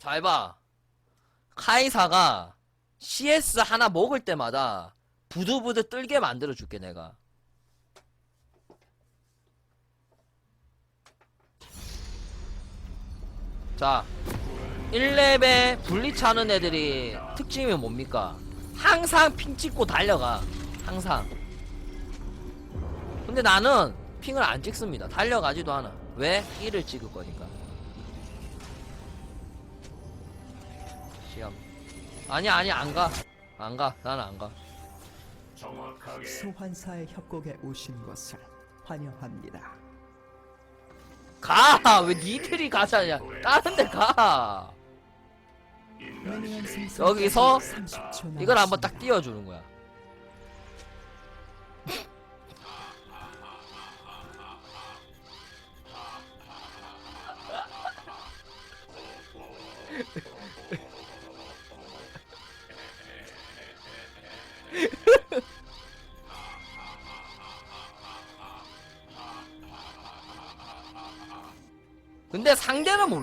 잘 봐. 카이사가 CS 하나 먹을 때마다 부들부들 떨게 만들어 줄게 내가. 자, 1렙에 분리치 하는 애들이 특징이 뭡니까? 항상 핑 찍고 달려가. 항상. 근데 나는 핑을 안 찍습니다. 달려가지도 않아. 왜? 1을 찍을 거니까. 아니, 아니, 안 가. 안 가. 나는 안 가. 정확하게 소환사의 협곡에 오신 것을 환영합니다. 가! 왜 니들이 가자냐? 다른 데 가! 미니언 생성까지 여기서 30초 이걸 한번 딱 남았습니다. 띄워주는 거야.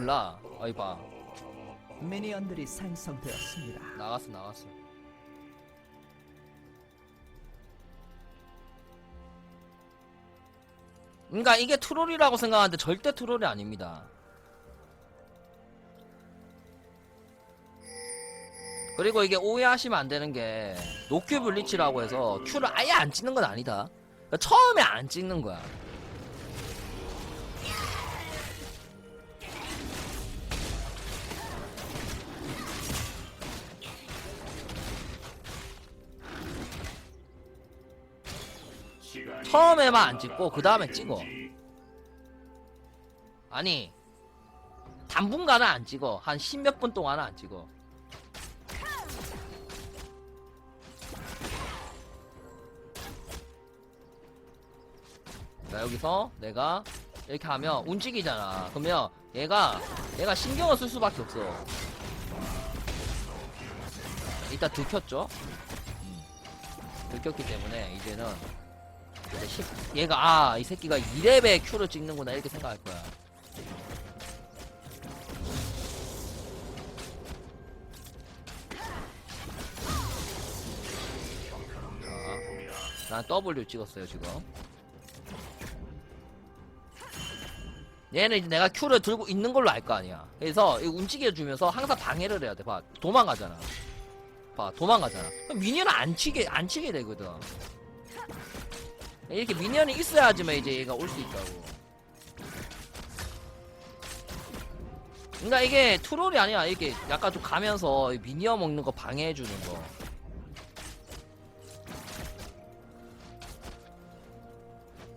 몰라. 아이 봐. 미니언들이 생성되었습니다. 나갔어 나갔어 그러니까 이게 트롤이라고 생각하는데 절대 트롤이 아닙니다 그리고 이게 오해하시면 안 되는 게 노큐 블리치라고 해서 큐를 아예 안 찍는 건 아니다 그러니까 처음에 안 찍는 거야 처음에만 안 찍고 그 다음에 찍어. 아니 당분간은 안 찍어. 한 십몇 분 동안은 안 찍어. 자 여기서 내가 이렇게 하면 움직이잖아. 그러면 얘가 얘가 신경을 쓸 수밖에 없어. 일단 들켰죠? 음. 들켰기 때문에 이제는 얘가 아 이 새끼가 2렙에 큐를 찍는구나 이렇게 생각할 거야. 자, 난 W 찍었어요 지금. 얘는 이제 내가 큐를 들고 있는 걸로 알 거 아니야. 그래서 움직여주면서 항상 방해를 해야 돼봐 도망가잖아. 봐 도망가잖아. 그럼 미니언은 안 치게 안 치게 되거든 이렇게 미니언이 있어야지만 이제 얘가 올 수 있다고. 그러니까 이게 트롤이 아니야. 이게 약간 좀 가면서 이 미니언 먹는 거 방해해 주는 거.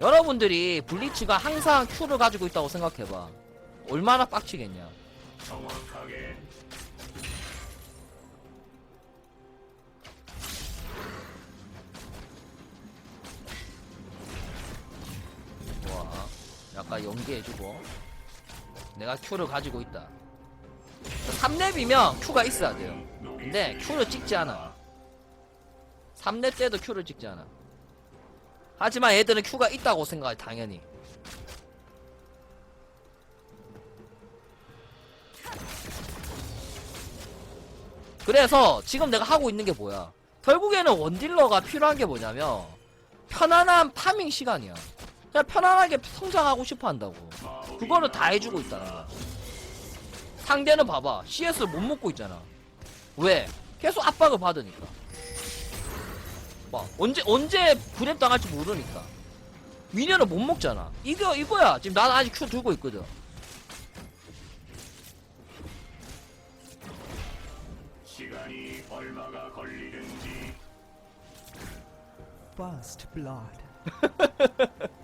여러분들이 블리치가 항상 큐를 가지고 있다고 생각해봐. 얼마나 빡치겠냐. 정확하게 약간 연기해주고. 내가 큐를 가지고 있다. 3렙이면 큐가 있어야 돼요. 근데 큐를 찍지 않아. 3렙 때도 큐를 찍지 않아. 하지만 얘들은 큐가 있다고 생각해, 당연히. 그래서 지금 내가 하고 있는 게 뭐야? 결국에는 원딜러가 필요한 게 뭐냐면 편안한 파밍 시간이야. 그냥 편안하게 성장하고 싶어 한다고. 그거를 다 해주고 있다는 거야. 상대는 봐봐. CS를 못 먹고 있잖아. 왜? 계속 압박을 받으니까. 봐. 언제, 언제 불앱 당할지 모르니까. 미니언을 못 먹잖아. 이거, 이거야. 지금 난 아직 큐 들고 있거든. 시간이 얼마가 걸리는지 First Blood.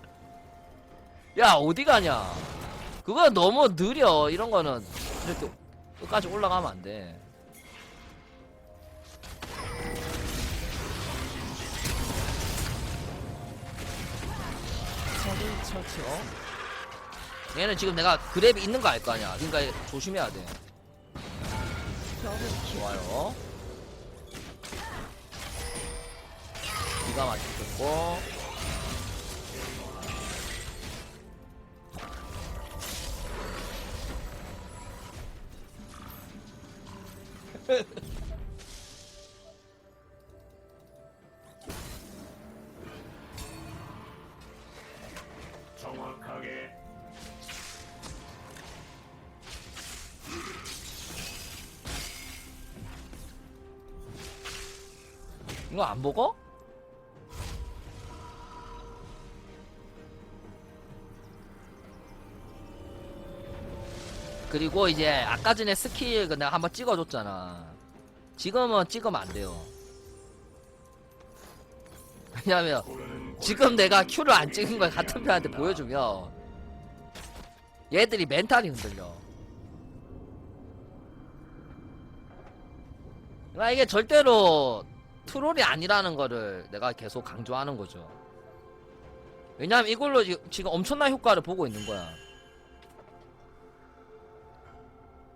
야, 어디 가냐. 그거 너무 느려. 이런 거는 이렇게 끝까지 올라가면 안 돼. 적을 처치. 어? 얘는 지금 내가 그랩이 있는 거 알 거 아니야. 그러니까 조심해야 돼. 좋아요. 기가 막히겠고. 정확하게 이거 안 보고? 그리고 이제 아까 전에 스킬 그 내가 한번 찍어줬잖아. 지금은 찍으면 안 돼요. 왜냐면 지금 내가 큐를 안 찍은 걸 같은 편한테 보여주면 얘들이 멘탈이 흔들려. 그러니까 이게 절대로 트롤이 아니라는 거를 내가 계속 강조하는 거죠. 왜냐면 이걸로 지- 지금 엄청난 효과를 보고 있는 거야.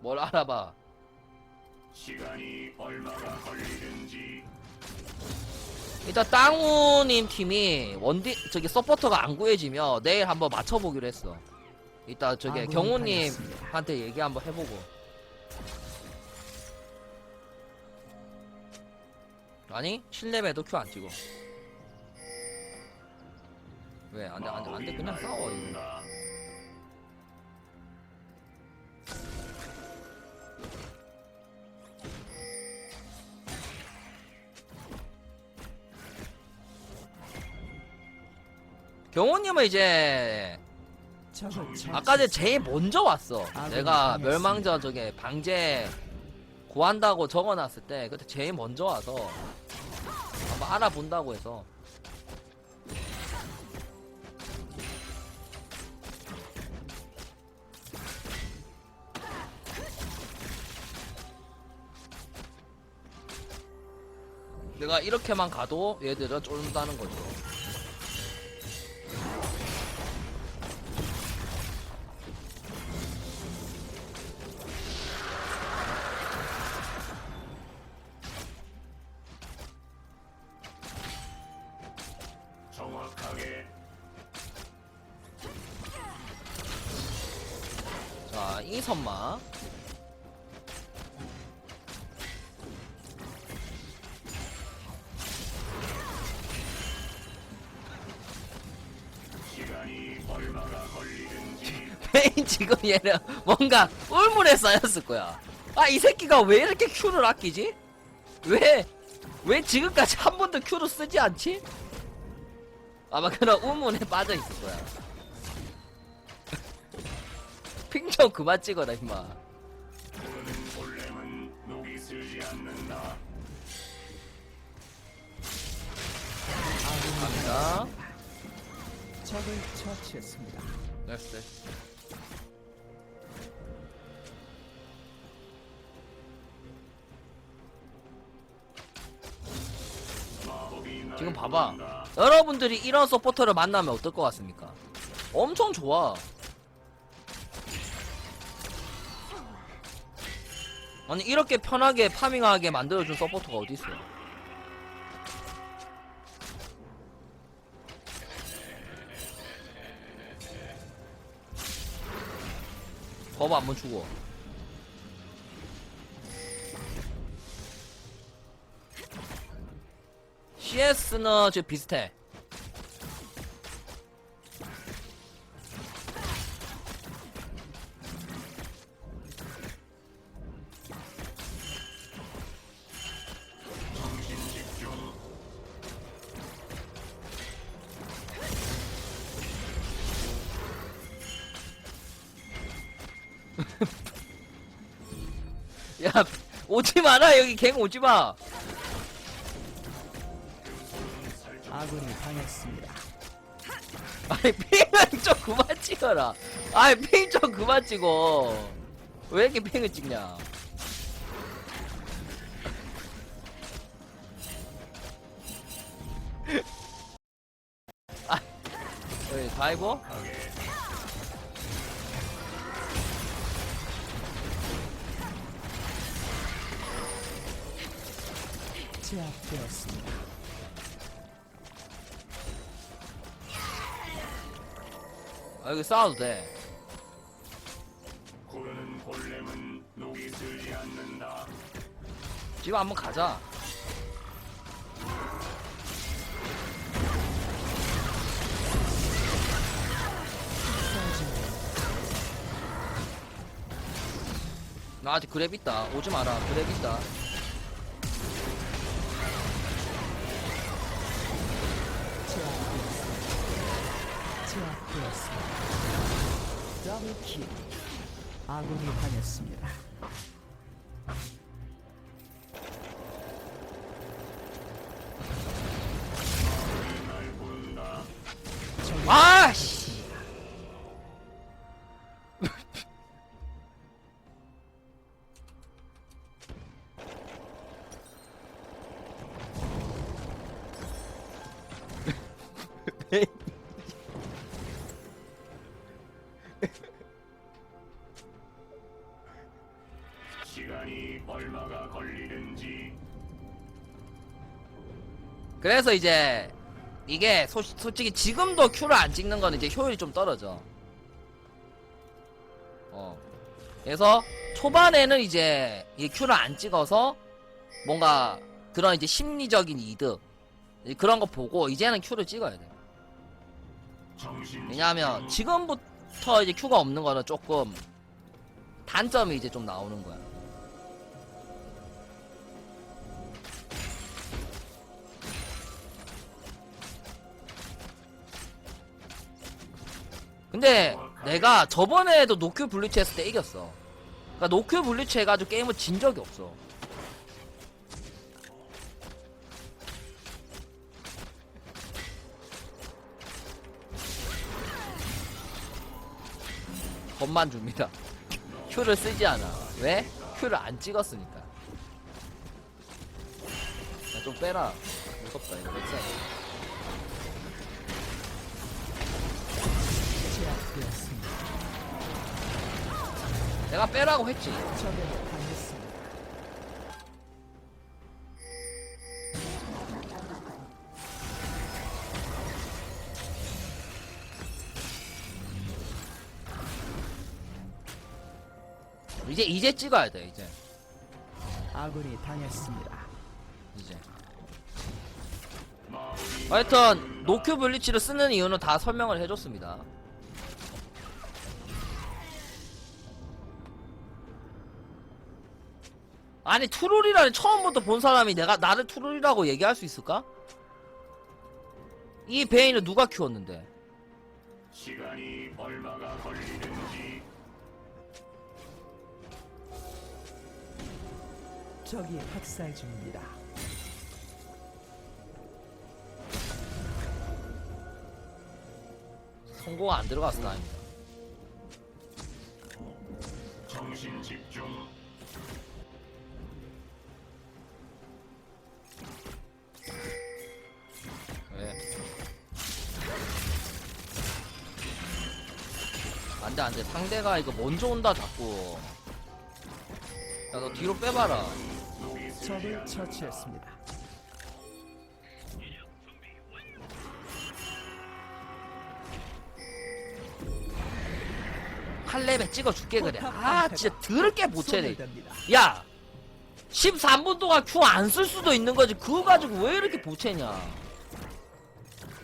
뭘 알아봐. 시간이 얼마가 걸리든지 일단 땅우님 팀이 원디 저기 서포터가 안 구해지면 내일 한번 맞춰보기로 했어. 이따 저기 아군이 경호님한테 얘기 한번 해보고. 아니 실내에도 큐 안 찍어. 왜 안돼 안돼 안돼 그냥 싸워 이거. 경호님은 이제 아까 전에. 제일 먼저 왔어. 아군이 내가 당했습니다. 멸망전 저게 방제 구한다고 적어놨을 때 그때 제일 먼저 와서 한번 알아본다고 해서 내가 이렇게만 가도 얘들은 쫄는다는 거죠. 얘는 뭔가 꿀물에 쌓였을 거야. 아, 이 새끼가 왜 이렇게 큐를 아끼지? 왜, 왜 지금까지 한 번도 큐를 쓰지 않지? 아마 그런 우문에 빠져 있을 거야. 핑좀 그만 찍어라, 임마. 않는다. 갑니다. 적을 처치했습니다. 넥스. 마법이 날 지금 봐봐. 여러분들이 이런 서포터를 만나면 어떨 것 같습니까? 엄청 좋아. 아니 이렇게 편하게 파밍하게 만들어준 서포터가 어디 있어? 버브 한번 주고. CS는 지금 비슷해. 야 오지 마라 여기 갱 오지 마. 당했습니다. 아니 핑을 좀 그만 찍어라. 아니 핑 좀 그만 찍어. 왜 이렇게 핑을 찍냐? 아, 여기 다이버? 제압되었습니다. 아, 여기 싸워도 돼. 고르는 골렘은 녹이 슬지 않는다. 지금 한번 가자. 나 아직 그랩 있다. 오지 마라. 그랩 있다. 더블킬. 아군이 당했습니다. 시간이 얼마가 걸리는지 그래서 이제 이게 소, 솔직히 지금도 큐를 안 찍는 거는 이제 효율이 좀 떨어져. 어. 그래서 초반에는 이제 이 큐를 안 찍어서 뭔가 그런 이제 심리적인 이득 그런 거 보고 이제는 큐를 찍어야 돼. 왜냐하면 지금부터 이제 큐가 없는 거는 조금 단점이 이제 좀 나오는 거야. 근데 내가 저번에도 노큐 블리치 했을 때 이겼어. 그러니까 노큐 블리치 해가지고 게임을 진 적이 없어. 겁만 줍니다. 큐를 쓰지 않아. 왜? 큐를 안 찍었으니까. 야, 좀 빼라. 무섭다, 이거 렉사. 내가 빼라고 했지. 이제, 이제 찍어야 돼, 이제. 아군이 당했습니다. 이제. 하여튼, 노큐 블리치를 쓰는 이유는 다 설명을 해줬습니다. 아니, 트롤이라니 처음부터 본 사람이 내가 나를 트롤이라고 얘기할 수 있을까? 이 베인을 누가 키웠는데? 시간이 얼마가 걸리는지 적이 학살 중입니다. 성공 안 들어갔어, 다행이다. 정신 집중 안돼 안돼. 상대가 이거 먼저 온다 자꾸. 야 너 뒤로 빼봐라. 적을 처치했습니다. 칼렙에 찍어줄게 그래 아 진짜 더럽게 소멸됩니다. 야 13분 동안 큐안쓸 수도 있는 거지. 그거 가지고 왜 이렇게 보채냐.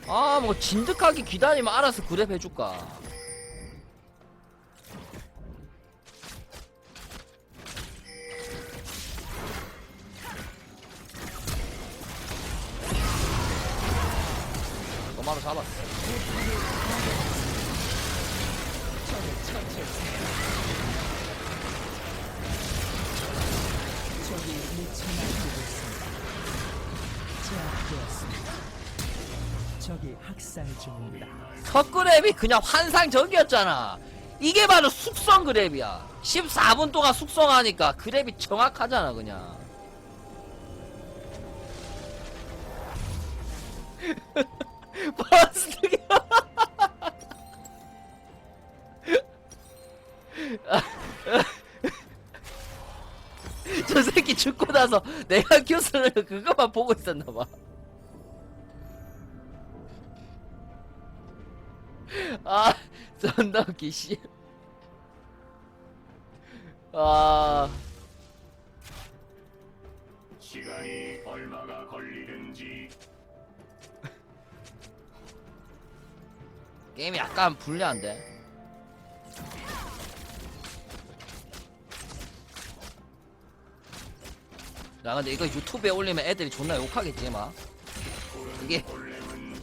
아 뭐 진득하게 기다리면 알아서 그랩 해줄까 잡았어 날뛰고 있습니다. 제압되었습니다. 적이 학살 중입니다. 첫 그랩이 그냥 환상 적이었잖아. 이게 바로 숙성 그랩이야. 14분 동안 숙성하니까 그랩이 정확하잖아, 그냥. 버스트기. 저 새끼 죽고 나서 내가 교수를 그것만 보고 있었나봐. 아, 존나 웃기, 씨. 아. 게임이 약간 불리한데. 야 근데 이거 유튜브에 올리면 애들이 존나 욕하겠지 막 이게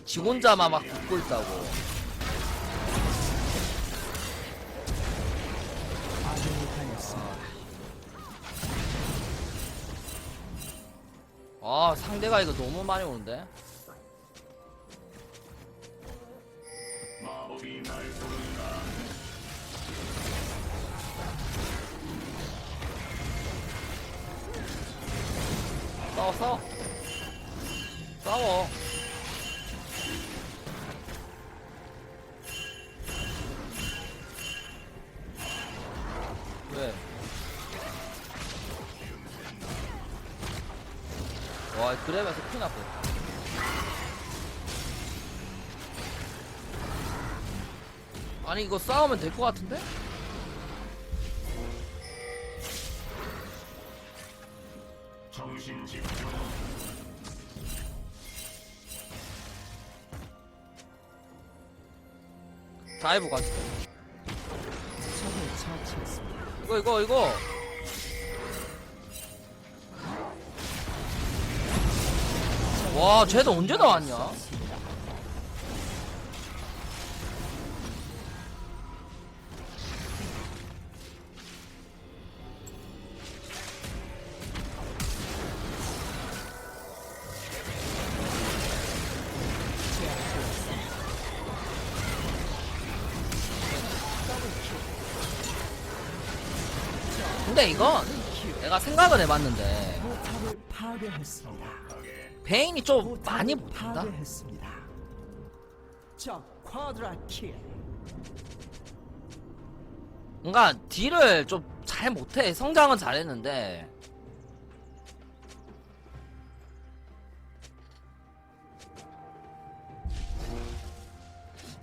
지 혼자만 막 듣고 있다고. 아 상대가 이거 너무 많이 오는데 싸워 싸워 싸워 왜? 와 그래면서 큰일 났다 아니 이거 싸우면 될 것 같은데? 다이브 처치했습니다. 이거 이거 이거 와 쟤도 언제 나왔냐 근데 이건 내가 생각을 해봤는데. 베인이 좀 많이 못한다. 뭔가 딜을 좀 잘 못해 성장은 잘했는데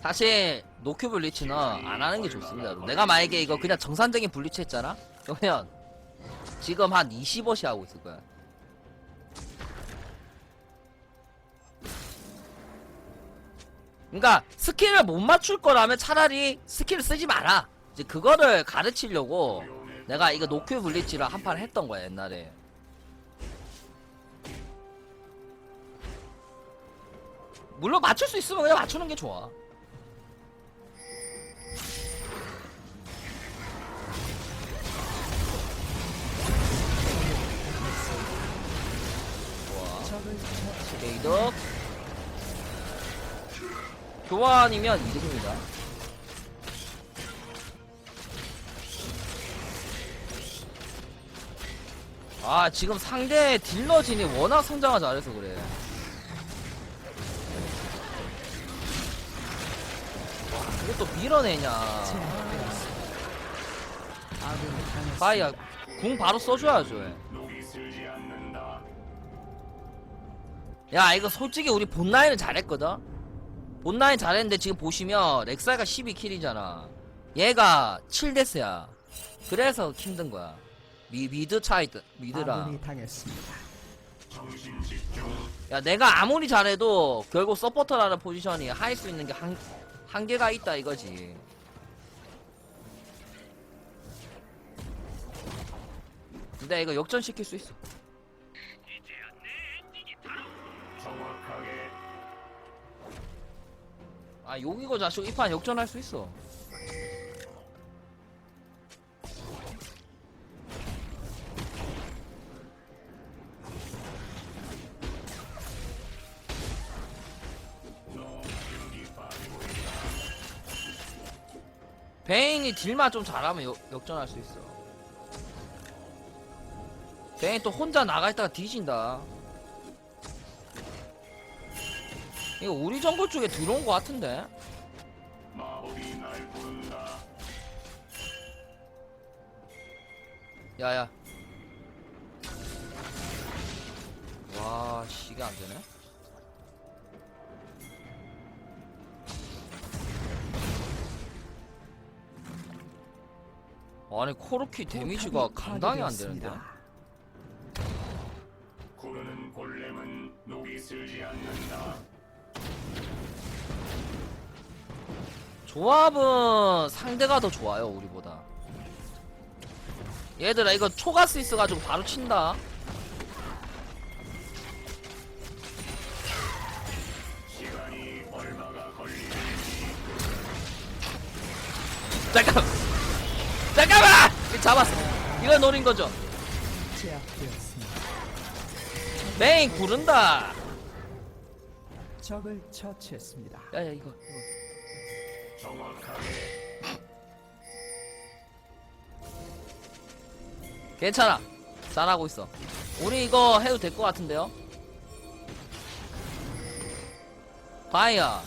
사실 노큐 블리츠는 안 하는 게 좋습니다 내가 만약에 이거 그냥 정상적인 블리츠 했잖아 그러면 지금 한 20원씩 하고 있을 거야 그러니까 스킬을 못 맞출 거라면 차라리 스킬을 쓰지 마라. 이제 그거를 가르치려고 내가 이거 노큐 블리치를 한 판 했던 거야 옛날에. 물론 맞출 수 있으면 그냥 맞추는 게 좋아. 게이득. 교환이면 이득입니다. 아 지금 상대 딜러진이 워낙 성장을 잘해서 그래. 와 그것도 밀어내냐. 바이야 궁 바로 써줘야죠. 야 이거 솔직히 우리 본라인은 잘했거든? 본라인 잘했는데 지금 보시면 렉사가 12킬이잖아. 얘가 7데스야. 그래서 힘든 거야. 미, 미드 차이 미드랑. 야 내가 아무리 잘해도 결국 서포터라는 포지션이 할 수 있는 게 한, 한계가 있다 이거지. 근데 이거 역전시킬 수 있어 아 여기고 자식 이 판 역전할 수 있어. 베인이 딜만 좀 잘하면 역, 역전할 수 있어. 베인 또 혼자 나가 있다가 뒤진다 이거 우리 정글 쪽에 들어온 것 같은데. 야야. 와 씨, 이게 안되네? 아니 코르키 데미지가 감당이 안되는데 조합은 상대가 더 좋아요 우리보다. 얘들아 이거 초가스 있어가지고 바로 친다. 잠깐 잠깐만! 잡았어. 이거 노린 거죠. 메인 구른다. 적을 처치했습니다. 야야 이거 이거 괜찮아. 잘하고 있어. 우리 이거 해도 될 것 같은데요? 바이야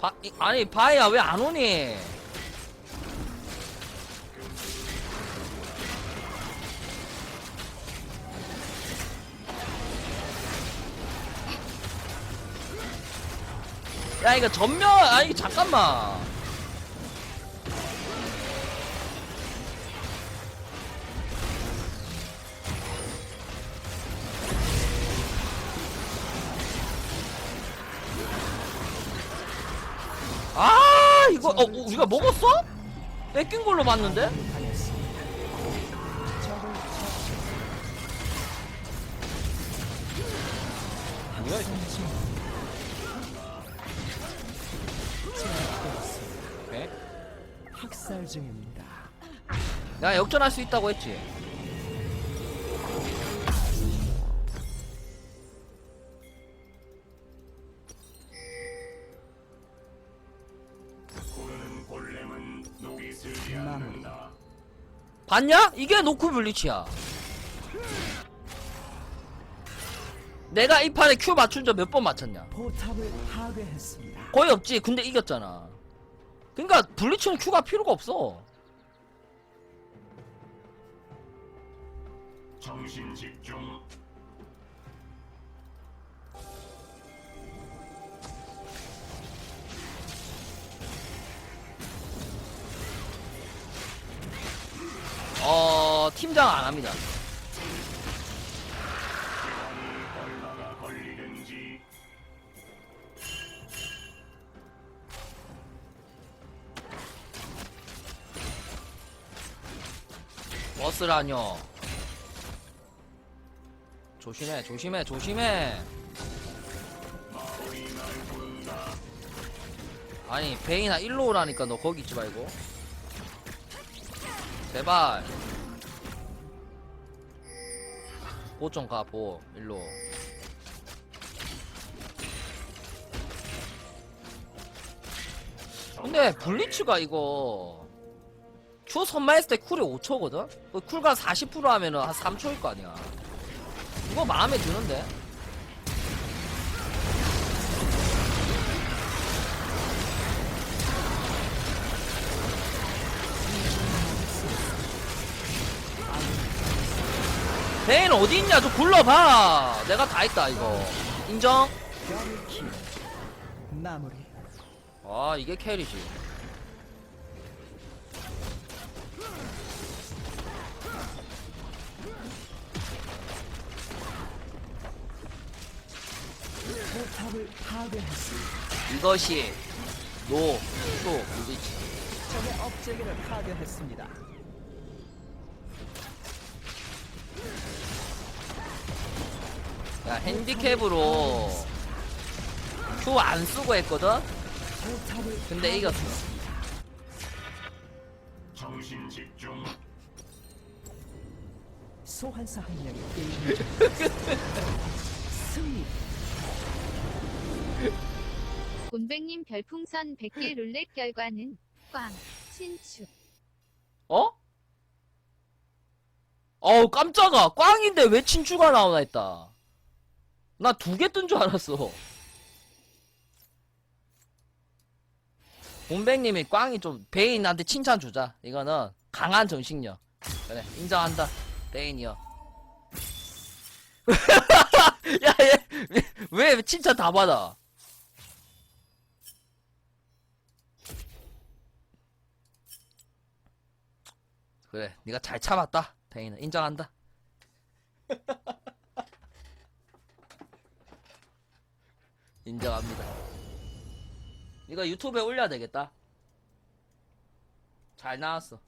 바, 이- 아니 바이야 왜 안 오니 야 이거 전면 아니 잠깐만 아 이거 어 우리가 먹었어? 뺏긴 걸로 봤는데? 뭐야 이거 학살 중입니다. 야 역전할 수 있다고 했지 봤냐? 이게 노크 블리치야 내가 이 판에 큐 맞춘 적 몇 번 맞췄냐 포탑을 파괴했습니다. 거의 없지 근데 이겼잖아 그니까 블리치는 큐가 필요가 없어. 정신 집중. 어 팀장 안 합니다 버스라뇨. 조심해 조심해 조심해. 아니 베이나 일로 오라니까 너 거기 있지 말고. 제발. 보 좀 가 보. 일로. 근데 블리츠가 이거 큐 선마했을 때 쿨이 5초거든? 그 쿨가 40% 하면은 한 3초일 거 아니야 이거 마음에 드는데? 베인 어디 있냐 좀 굴러봐 내가 다 했다 이거 인정? 마무리. 아 이게 캐리지 이것이 노, 또, 블리치 적의 업체계를 파괴했습니다. 야 핸디캡으로 큐안 쓰고 했거든? 근데 이겼어 정신 집중 소환사 한 명이 승리. 곰백님 별풍선 100개 룰렛 결과는 꽝, 신축. 어? 어우 깜짝아. 꽝인데 왜 친추가 나오나 했다. 나 두 개 뜬 줄 알았어. 본백님이 꽝이 좀 베인한테 칭찬 주자. 이거는 강한 정신력 그래 인정한다. 베인이요. 야얘 왜, 왜 칭찬 다 받아 그래, 네가 잘 참았다. 베인은 인정한다. 인정합니다. 이거 유튜브에 올려야 되겠다. 잘 나왔어.